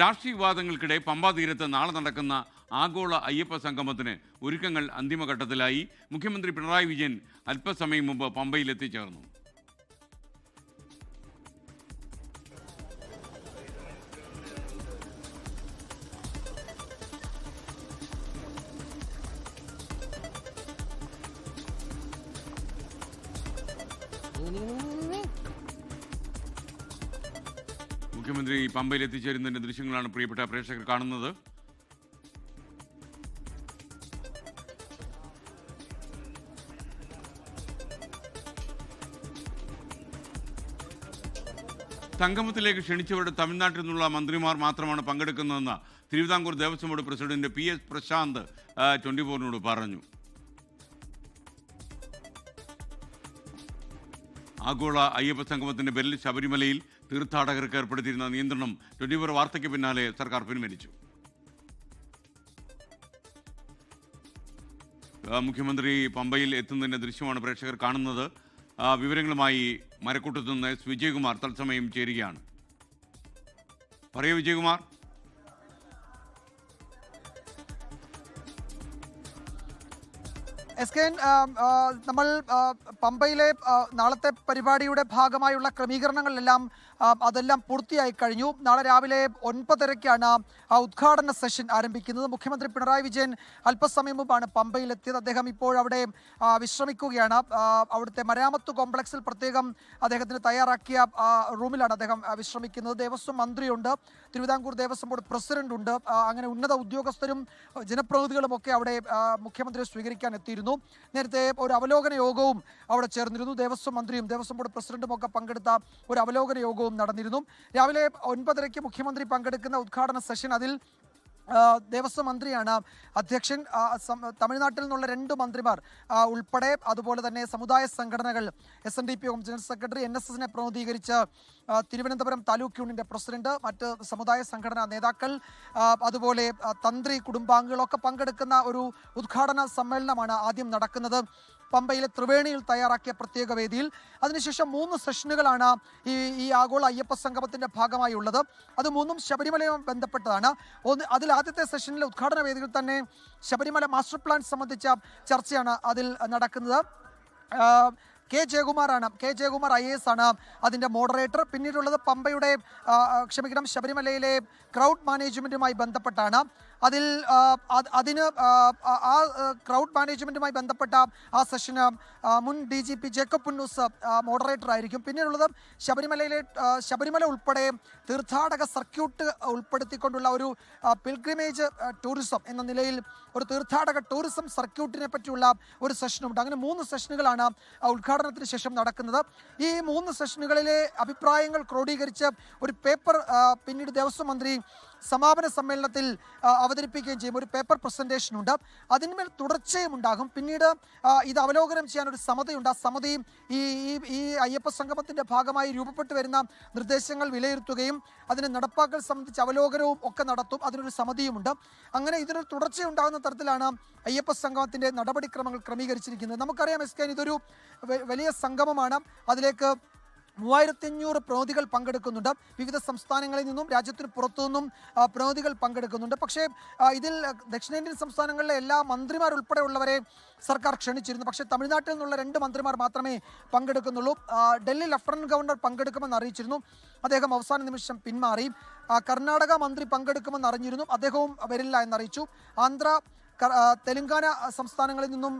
രാഷ്ട്രീയ വിവാദങ്ങൾക്കിടെ പമ്പാ തീരത്ത് നാളെ നടക്കുന്ന ആഗോള അയ്യപ്പ സംഗമത്തിന് ഒരുക്കങ്ങൾ അന്തിമഘട്ടത്തിലായി. മുഖ്യമന്ത്രി പിണറായി വിജയൻ അല്പസമയം മുമ്പ് പമ്പയിൽ മുഖ്യമന്ത്രി പമ്പയിൽ എത്തിച്ചേരുന്നതിന്റെ ദൃശ്യങ്ങളാണ് പ്രിയപ്പെട്ട പ്രേക്ഷകർ കാണുന്നത്. സംഗമത്തിലേക്ക് ക്ഷണിച്ചവരുടെ തമിഴ്നാട്ടിൽ നിന്നുള്ള മന്ത്രിമാർ മാത്രമാണ് പങ്കെടുക്കുന്നതെന്ന് Thiruvithamkur Devaswom board president P S Prashanth twenty ഫോറിനോട് പറഞ്ഞു. ആഗോള അയ്യപ്പ സംഗമത്തിന്റെ പേരിൽ ശബരിമലയിൽ തീർത്ഥാടകർക്ക് ഏർപ്പെടുത്തിയിരുന്ന നിയന്ത്രണം ട്വന്റി ഫോർ വാർത്തയ്ക്ക് പിന്നാലെ സർക്കാർ പിൻവലിച്ചു. മുഖ്യമന്ത്രി പമ്പയിൽ എത്തുന്നതിന്റെ ദൃശ്യമാണ് പ്രേക്ഷകർ കാണുന്നത്. വിവരങ്ങളുമായി മരക്കൂട്ടത്തു നിന്ന് എസ് വിജയകുമാർ തത്സമയം ചേരുകയാണ്. പറയൂ വിജയകുമാർ. എസ് കെ നമ്മൾ പമ്പയിലെ നാളത്തെ പരിപാടിയുടെ ഭാഗമായുള്ള ക്രമീകരണങ്ങളിലെല്ലാം അതെല്ലാം പൂർത്തിയായി കഴിഞ്ഞു. നാളെ രാവിലെ ഒൻപതരയ്ക്കാണ് ആ ഉദ്ഘാടന സെഷൻ ആരംഭിക്കുന്നത്. മുഖ്യമന്ത്രി പിണറായി വിജയൻ അല്പസമയം മുമ്പാണ് പമ്പയിലെത്തിയത്. അദ്ദേഹം ഇപ്പോൾ അവിടെ വിശ്രമിക്കുകയാണ്. അവിടുത്തെ മരാമത്ത് കോംപ്ലക്സിൽ പ്രത്യേകം അദ്ദേഹത്തിന് തയ്യാറാക്കിയ റൂമിലാണ് അദ്ദേഹം വിശ്രമിക്കുന്നത്. ദേവസ്വം മന്ത്രിയുണ്ട്. തിരുവിതാംകൂർ ദേവസ്വം ബോർഡ് പ്രസിഡന്റ് ഉണ്ട് അങ്ങനെ ഉന്നത ഉദ്യോഗസ്ഥരും ജനപ്രതിനിധികളും ഒക്കെ അവിടെ മുഖ്യമന്ത്രിയെ സ്വീകരിക്കാൻ എത്തിയിരുന്നു. നേരത്തെ ഒരു അവലോകന യോഗവും അവിടെ ചേർന്നിരുന്നു. ദേവസ്വം മന്ത്രിയും ദേവസ്വം ബോർഡ് പ്രസിഡന്റും ഒക്കെ പങ്കെടുത്ത ഒരു അവലോകന യോഗവും നടന്നിരുന്നു. രാവിലെ ഒൻപതരയ്ക്ക് മുഖ്യമന്ത്രി പങ്കെടുക്കുന്ന ഉദ്ഘാടന സെഷൻ അതിൽ ദേവസ്വം മന്ത്രിയാണ് അധ്യക്ഷൻ. തമിഴ്നാട്ടിൽ നിന്നുള്ള രണ്ട് മന്ത്രിമാർ ഉൾപ്പെടെ അതുപോലെ തന്നെ സമുദായ സംഘടനകൾ S N D P general secretary N S എസിനെ പ്രതിനിധീകരിച്ച് തിരുവനന്തപുരം താലൂക്ക് യൂണിയന്റെ പ്രസിഡന്റ് മറ്റ് സമുദായ സംഘടനാ നേതാക്കൾ അതുപോലെ തന്ത്രി കുടുംബാംഗങ്ങളൊക്കെ പങ്കെടുക്കുന്ന ഒരു ഉദ്ഘാടന സമ്മേളനമാണ് ആദ്യം നടക്കുന്നത്. പമ്പയിലെ ത്രിവേണിയിൽ തയ്യാറാക്കിയ പ്രത്യേക വേദിയിൽ. അതിനുശേഷം മൂന്ന് സെഷനുകളാണ് ഈ ഈ ആഗോള അയ്യപ്പ സംഗമത്തിന്റെ ഭാഗമായി ഉള്ളത് അത് മൂന്നും ശബരിമലയുമായി ബന്ധപ്പെട്ടതാണ്. ഒന്ന് അതിൽ ആദ്യത്തെ സെഷനിലെ ഉദ്ഘാടന വേദിയിൽ തന്നെ ശബരിമല മാസ്റ്റർ പ്ലാൻ സംബന്ധിച്ച ചർച്ചയാണ് അതിൽ നടക്കുന്നത്. കെ ജയകുമാറാണ്. കെ ജയകുമാർ ഐ എസ് ആണ്. അതിന്റെ മോഡറേറ്റർ പിന്നീടുള്ളത് പമ്പയുടെ ക്ഷമിക്കണം ശബരിമലയിലെ ക്രൗഡ് മാനേജ്മെന്റുമായി ബന്ധപ്പെട്ടാണ്. അതിൽ അതിന് ആ, ക്രൗഡ് മാനേജ്മെന്റുമായി ബന്ധപ്പെട്ട ആ സെഷന് മുൻ D G P Jacob Punnoose moderator ആയിരിക്കും. പിന്നീടുള്ളത് ശബരിമലയിലെ ശബരിമല ഉൾപ്പെടെ തീർത്ഥാടക സർക്യൂട്ട് ഉൾപ്പെടുത്തിക്കൊണ്ടുള്ള ഒരു പിൽഗ്രിമേജ് ടൂറിസം എന്ന നിലയിൽ ഒരു തീർത്ഥാടക ടൂറിസം സർക്യൂട്ടിനെ പറ്റിയുള്ള ഒരു സെഷനുണ്ട് അങ്ങനെ മൂന്ന് സെഷനുകളാണ് ഉദ്ഘാടനത്തിന് ശേഷം നടക്കുന്നത്. ഈ മൂന്ന് സെഷനുകളിലെ അഭിപ്രായങ്ങൾ ക്രോഡീകരിച്ച് ഒരു പേപ്പർ പിന്നീട് ദേവസ്വം മന്ത്രി സമാപന സമ്മേളനത്തിൽ അവതരിപ്പിക്കുകയും ചെയ്യും. ഒരു പേപ്പർ പ്രസന്റേഷൻ ഉണ്ട്. അതിന്മേൽ തുടർച്ചയും ഉണ്ടാകും. പിന്നീട് ഇത് അവലോകനം ചെയ്യാൻ ഒരു സമിതിയുണ്ട്. ആ സമിതി ഈ ഈ അയ്യപ്പ സംഗമത്തിന്റെ ഭാഗമായി രൂപപ്പെട്ടു വരുന്ന നിർദ്ദേശങ്ങൾ വിലയിരുത്തുകയും അതിനെ നടപ്പാക്കൽ സംബന്ധിച്ച് അവലോകനവും ഒക്കെ നടത്തും. അതിനൊരു സമിതിയുമുണ്ട്. അങ്ങനെ ഇതിനൊരു തുടർച്ചയുണ്ടാകുന്ന തരത്തിലാണ് അയ്യപ്പ സംഗമത്തിന്റെ നടപടിക്രമങ്ങൾ ക്രമീകരിച്ചിരിക്കുന്നത്. നമുക്കറിയാം എസ് കെ ഇതൊരു വലിയ സംഗമമാണ്. അതിലേക്ക് മൂവായിരത്തി അഞ്ഞൂറ് പ്രതിനിധികൾ പങ്കെടുക്കുന്നുണ്ട്. വിവിധ സംസ്ഥാനങ്ങളിൽ നിന്നും രാജ്യത്തിന് പുറത്തു നിന്നും ആ, പ്രതിനിധികൾ പങ്കെടുക്കുന്നുണ്ട്. പക്ഷേ ഇതിൽ ദക്ഷിണേന്ത്യൻ സംസ്ഥാനങ്ങളിലെ എല്ലാ മന്ത്രിമാർ മന്ത്രിമാരുൾപ്പെടെയുള്ളവരെ സർക്കാർ ക്ഷണിച്ചിരുന്നു. പക്ഷേ തമിഴ്നാട്ടിൽ നിന്നുള്ള രണ്ട് മന്ത്രിമാർ മാത്രമേ പങ്കെടുക്കുന്നുള്ളൂ. ഡൽഹി ലഫ്റ്റനന്റ് ഗവർണർ പങ്കെടുക്കുമെന്ന് അറിയിച്ചിരുന്നു. അദ്ദേഹം അവസാന നിമിഷം പിന്മാറി. കർണാടക മന്ത്രി പങ്കെടുക്കുമെന്ന് അറിഞ്ഞിരുന്നു. അദ്ദേഹവും വരില്ല എന്നറിയിച്ചു. ആന്ധ്ര തെലങ്കാന സംസ്ഥാനങ്ങളിൽ നിന്നും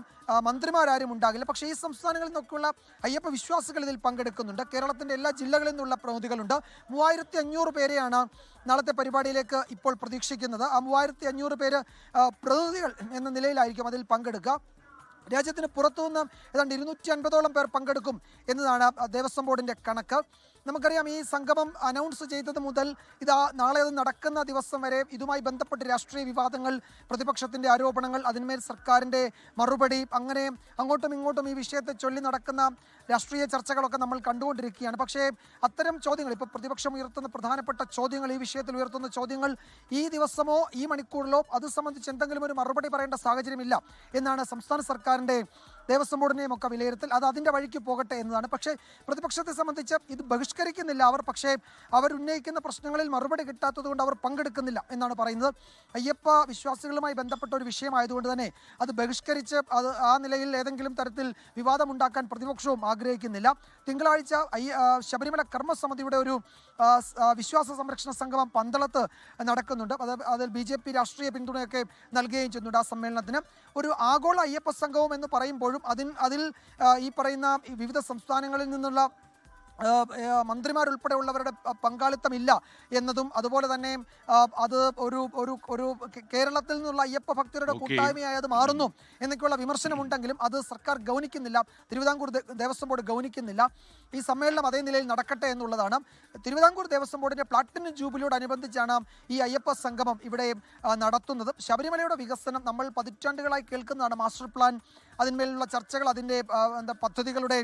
മന്ത്രിമാരാരും ഉണ്ടാകില്ല. പക്ഷേ ഈ സംസ്ഥാനങ്ങളിൽ നിന്നൊക്കെയുള്ള അയ്യപ്പ വിശ്വാസികൾ ഇതിൽ പങ്കെടുക്കുന്നുണ്ട്. കേരളത്തിന്റെ എല്ലാ ജില്ലകളിൽ നിന്നുള്ള പ്രതിനിധികളുണ്ട്. മൂവായിരത്തി അഞ്ഞൂറ് പേരെയാണ് നാളത്തെ പരിപാടിയിലേക്ക് ഇപ്പോൾ പ്രതീക്ഷിക്കുന്നത്. ആ മൂവായിരത്തി അഞ്ഞൂറ് പേര് പ്രതിനിധികൾ എന്ന നിലയിലായിരിക്കും അതിൽ പങ്കെടുക്കുക. രാജ്യത്തിന് പുറത്തുനിന്ന് ഏതാണ്ട് ഇരുന്നൂറ്റി അൻപതോളം പേർ പങ്കെടുക്കും എന്നതാണ് ദേവസ്വം ബോർഡിന്റെ കണക്ക്. നമുക്കറിയാം ഈ സംഗമം അനൗൺസ് ചെയ്തത് മുതൽ ഇതാ നാളെ അത് നടക്കുന്ന ദിവസം വരെ ഇതുമായി ബന്ധപ്പെട്ട് രാഷ്ട്രീയ വിവാദങ്ങൾ പ്രതിപക്ഷത്തിന്റെ ആരോപണങ്ങൾ അതിന്മേൽ സർക്കാരിന്റെ മറുപടി അങ്ങനെ അങ്ങോട്ടും ഇങ്ങോട്ടും ഈ വിഷയത്തെ ചൊല്ലി നടക്കുന്ന രാഷ്ട്രീയ ചർച്ചകളൊക്കെ നമ്മൾ കണ്ടുകൊണ്ടിരിക്കുകയാണ്. പക്ഷേ അത്തരം ചോദ്യങ്ങൾ ഇപ്പോൾ പ്രതിപക്ഷം ഉയർത്തുന്ന പ്രധാനപ്പെട്ട ചോദ്യങ്ങൾ ഈ വിഷയത്തിൽ ഉയർത്തുന്ന ചോദ്യങ്ങൾ ഈ ദിവസമോ ഈ മണിക്കൂറിലോ അത് സംബന്ധിച്ച് എന്തെങ്കിലും ഒരു മറുപടി പറയേണ്ട സാഹചര്യമില്ല എന്നാണ് സംസ്ഥാന സർക്കാരിന്റെ ദേവസ്വം ബോർഡിനെയും ഒക്കെ വിലയിരുത്തൽ അത് അതിന്റെ വഴിക്ക് പോകട്ടെ എന്നതാണ്. പക്ഷേ പ്രതിപക്ഷത്തെ സംബന്ധിച്ച് ഇത് ബഹിഷ്കരിക്കുന്നില്ല. അവർ പക്ഷേ അവർ ഉന്നയിക്കുന്ന പ്രശ്നങ്ങളിൽ മറുപടി കിട്ടാത്തതുകൊണ്ട് അവർ പങ്കെടുക്കുന്നില്ല എന്നാണ് പറയുന്നത്. അയ്യപ്പ വിശ്വാസികളുമായി ബന്ധപ്പെട്ട ഒരു വിഷയമായതുകൊണ്ട് തന്നെ അത് ബഹിഷ്കരിച്ച് അത് ആ നിലയിൽ ഏതെങ്കിലും തരത്തിൽ വിവാദമുണ്ടാക്കാൻ പ്രതിപക്ഷവും ആഗ്രഹിക്കുന്നില്ല. തിങ്കളാഴ്ച ശബരിമല കർമ്മസമിതിയുടെ ഒരു വിശ്വാസ സംരക്ഷണ സംഗമം പന്തളത്ത് നടക്കുന്നുണ്ട്. അത് അതിൽ ബി രാഷ്ട്രീയ പിന്തുണയൊക്കെ നൽകുകയും ചെയ്യുന്നുണ്ട് ആ സമ്മേളനത്തിന്. ഒരു ആഗോള അയ്യപ്പ സംഘവും എന്ന് പറയുമ്പോഴും അതിൽ അതിൽ ഈ പറയുന്ന വിവിധ സംസ്ഥാനങ്ങളിൽ നിന്നുള്ള മന്ത്രിമാരുൾപ്പെടെയുള്ളവരുടെ പങ്കാളിത്തം പങ്കാളിത്തമില്ല എന്നതും അതുപോലെ തന്നെ അത് ഒരു ഒരു ഒരു കേരളത്തിൽ നിന്നുള്ള അയ്യപ്പ ഭക്തരുടെ. കൂട്ടായ്മയായി അത് മാറുന്നു എന്നൊക്കെയുള്ള വിമർശനമുണ്ടെങ്കിലും അത് സർക്കാർ ഗൗനിക്കുന്നില്ല തിരുവിതാംകൂർ ദേവസ്വം ബോർഡ് ഗൗനിക്കുന്നില്ല. ഈ സമ്മേളനം അതേ നിലയിൽ നടക്കട്ടെ എന്നുള്ളതാണ്. തിരുവിതാംകൂർ ദേവസ്വം ബോർഡിന്റെ പ്ലാറ്റിനം ജൂബിലിയോടനുബന്ധിച്ചാണ് ഈ അയ്യപ്പ സംഗമം ഇവിടെ നടത്തുന്നത്. ശബരിമലയുടെ വികസനം നമ്മൾ പതിറ്റാണ്ടുകളായി കേൾക്കുന്നതാണ് മാസ്റ്റർ പ്ലാൻ. അതിന്മേലുള്ള ചർച്ചകൾ അതിന്റെ എന്താ പദ്ധതികളുടെ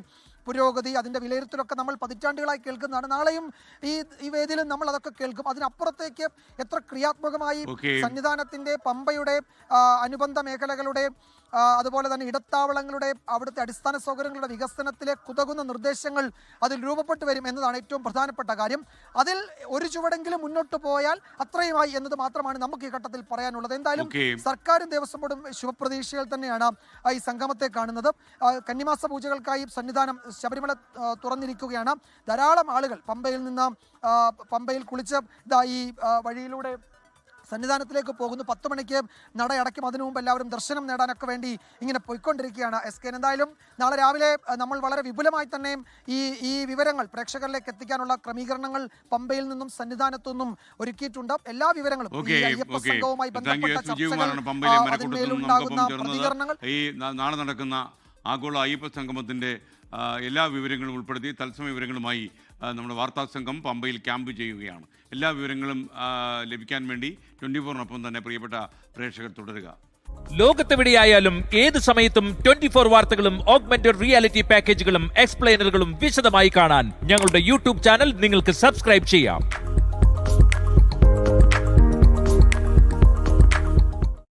പുരോഗതി അതിന്റെ വിലയിരുത്തലൊക്കെ നമ്മൾ പതിറ്റാണ്ടുകളായി കേൾക്കുന്നതാണ്. നാളെയും ഈ ഈ വേദിയിലും നമ്മൾ അതൊക്കെ കേൾക്കും. അതിനപ്പുറത്തേക്ക് എത്ര ക്രിയാത്മകമായി സന്നിധാനത്തിന്റെ പമ്പയുടെ അനുബന്ധ മേഖലകളുടെ അതുപോലെ തന്നെ ഇടത്താവളങ്ങളുടെ അവിടുത്തെ അടിസ്ഥാന സൗകര്യങ്ങളുടെ വികസനത്തിലെ കുതകുന്ന നിർദ്ദേശങ്ങൾ അതിൽ രൂപപ്പെട്ടു വരും എന്നതാണ് ഏറ്റവും പ്രധാനപ്പെട്ട കാര്യം. അതിൽ ഒരു ചുവടെങ്കിലും മുന്നോട്ട് പോയാൽ അത്രയുമായി എന്നത് മാത്രമാണ് നമുക്ക് ഈ ഘട്ടത്തിൽ പറയാനുള്ളത്. എന്തായാലും. സർക്കാരും ദേവസ്വം ബോർഡും ശുഭപ്രതീക്ഷകൾ തന്നെയാണ് ഈ സംഗമത്തെ കാണുന്നത്. കന്നിമാസ പൂജകൾക്കായി സന്നിധാനം ശബരിമല തുറന്നിരിക്കുകയാണ്. ധാരാളം ആളുകൾ പമ്പയിൽ നിന്ന് പമ്പയിൽ കുളിച്ച് ഇതാ ഈ വഴിയിലൂടെ സന്നിധാനത്തിലേക്ക് പോകുന്നു. പത്ത് മണിക്ക് നട അടയ്ക്കും. അതിനു മുമ്പ് എല്ലാവരും ദർശനം നേടാനൊക്കെ വേണ്ടി ഇങ്ങനെ പോയിക്കൊണ്ടിരിക്കുകയാണ് എസ് കെ. എന്തായാലും നാളെ രാവിലെ നമ്മൾ വളരെ വിപുലമായി തന്നെ ഈ ഈ വിവരങ്ങൾ പ്രേക്ഷകരിലേക്ക് എത്തിക്കാനുള്ള ക്രമീകരണങ്ങൾ പമ്പയിൽ നിന്നും സന്നിധാനത്തു നിന്നും ഒരുക്കിയിട്ടുണ്ട്. എല്ലാ വിവരങ്ങളും അയ്യപ്പ സംഘവുമായി ബന്ധപ്പെട്ട ചർച്ചകൾ അതിന്മേലുണ്ടാകുന്ന പ്രതികരണങ്ങൾ. ഈ നാളെ നടക്കുന്ന ആഗോള അയ്യപ്പ സംഗമത്തിന്റെ എല്ലാ വിവരങ്ങളും ഉൾപ്പെടുത്തി തത്സമയ വിവരങ്ങളുമായി നമ്മുടെ വാർത്താ സംഘം പമ്പയിൽ ക്യാമ്പ് ചെയ്യുകയാണ്. എല്ലാ വിവരങ്ങളും ലഭിക്കാൻ വേണ്ടി ട്വന്റി ഫോറിനൊപ്പം തന്നെ പ്രിയപ്പെട്ട പ്രേക്ഷകർ തുടരുക. ലോകത്തെവിടെയായാലും ഏത് സമയത്തും ട്വന്റി ഫോർ വാർത്തകളും ഓഗ്മെന്റഡ് റിയാലിറ്റി പാക്കേജുകളും എക്സ്പ്ലെയിനറുകളും വിശദമായി കാണാൻ ഞങ്ങളുടെ യൂട്യൂബ് ചാനൽ നിങ്ങൾക്ക് സബ്സ്ക്രൈബ് ചെയ്യാം.